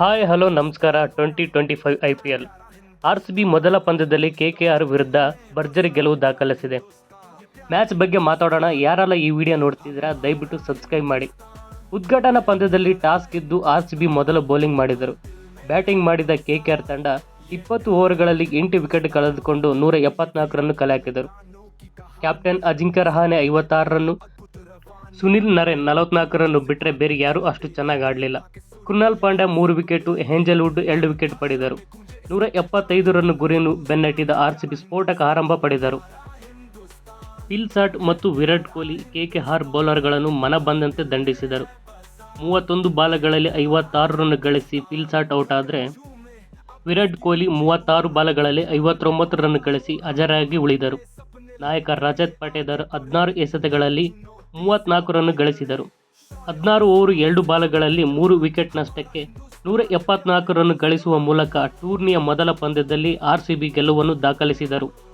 Hi, hello, ನಮಸ್ಕಾರ. Twenty twenty five I P L. R C B ಮೊದಲ ಪಂದ್ಯದಲ್ಲಿ K K R ವಿರುದ್ಧ ಭರ್ಜರಿ ಗೆಲುವು ದಾಖಲಿಸಿದೆ. ಮ್ಯಾಚ್ ಬಗ್ಗೆ ಮಾತಾಡೋಣ. ಯಾರೆಲ್ಲ ಈ ವಿಡಿಯೋ ನೋಡ್ತಿದ್ದೀರಾ, ದಯವಿಟ್ಟು ಸಬ್ಸ್ಕ್ರೈಬ್ ಮಾಡಿ. ಉದ್ಘಾಟನಾ ಪಂದ್ಯದಲ್ಲಿ ಟಾಸ್ ಗೆದ್ದು ಆರ್ ಸಿ ಬಿ ಮೊದಲು ಬೌಲಿಂಗ್ ಮಾಡಿದರು. ಬ್ಯಾಟಿಂಗ್ ಮಾಡಿದ ಕೆ ಕೆ ಆರ್ ತಂಡ ಇಪ್ಪತ್ತು ಓವರ್ಗಳಲ್ಲಿ ಎಂಟು ವಿಕೆಟ್ ಕಳೆದುಕೊಂಡು ನೂರ ಎಪ್ಪತ್ನಾಲ್ಕು ರನ್ ಕಲೆ ಹಾಕಿದರು ಕ್ಯಾಪ್ಟನ್ ಅಜಿಂಕ್ಯ ರಹಾನೆ ಐವತ್ತಾರು ರನ್ನು ಸುನಿಲ್ ನರೇನ್ ನಲವತ್ನಾಲ್ಕು ರನ್ನು ಬಿಟ್ಟರೆ ಬೇರೆ ಯಾರೂ ಅಷ್ಟು ಚೆನ್ನಾಗಿ ಆಡಲಿಲ್ಲ. ಕೃಣಾಲ್ ಪಾಂಡ್ಯ ಮೂರು ವಿಕೆಟು ಹೆಂಜಲ್ವುಡ್ ಎರಡು ವಿಕೆಟ್ ಪಡೆದರು. ನೂರ ಎಪ್ಪತ್ತೈದು ರನ್ ಗುರಿಯನ್ನು ಬೆನ್ನಟ್ಟಿದ ಆರ್ ಸಿ ಬಿ ಸ್ಫೋಟಕ ಆರಂಭ ಪಡೆದರು. ಪಿಲ್ಸಾಟ್ ಮತ್ತು ವಿರಾಟ್ ಕೊಹ್ಲಿ ಕೆಕೆಆರ್ ಬೌಲರ್ಗಳನ್ನು ಮನ ಬಂದಂತೆ ದಂಡಿಸಿದರು. ಮೂವತ್ತೊಂದು ಬಾಲಗಳಲ್ಲಿ ಐವತ್ತಾರು ರನ್ ಗಳಿಸಿ ಪಿಲ್ಸಾಟ್ ಔಟ್ ಆದರೆ, ವಿರಾಟ್ ಕೊಹ್ಲಿ ಮೂವತ್ತಾರು ಬಾಲಗಳಲ್ಲಿ ಐವತ್ತೊಂಬತ್ತು ರನ್ ಗಳಿಸಿ ಅಜರಾಗಿ ಉಳಿದರು. ನಾಯಕ ರಜತ್ ಪಟೇದರ್ ಹದಿನಾರು ಎಸೆತಗಳಲ್ಲಿ ಮೂವತ್ತ್ನಾಲ್ಕು ರನ್ ಗಳಿಸಿದರು. ಹದಿನಾರು ಓವರ್ ಎರಡು ಬಾಲಗಳಲ್ಲಿ ಮೂರು ವಿಕೆಟ್ ನಷ್ಟಕ್ಕೆ ನೂರ ಎಪ್ಪತ್ನಾಲ್ಕು ರನ್ ಗಳಿಸುವ ಮೂಲಕ ಟೂರ್ನಿಯ ಮೊದಲ ಪಂದ್ಯದಲ್ಲಿ ಆರ್ ಸಿ ಬಿ ಗೆಲುವನ್ನು ದಾಖಲಿಸಿದರು.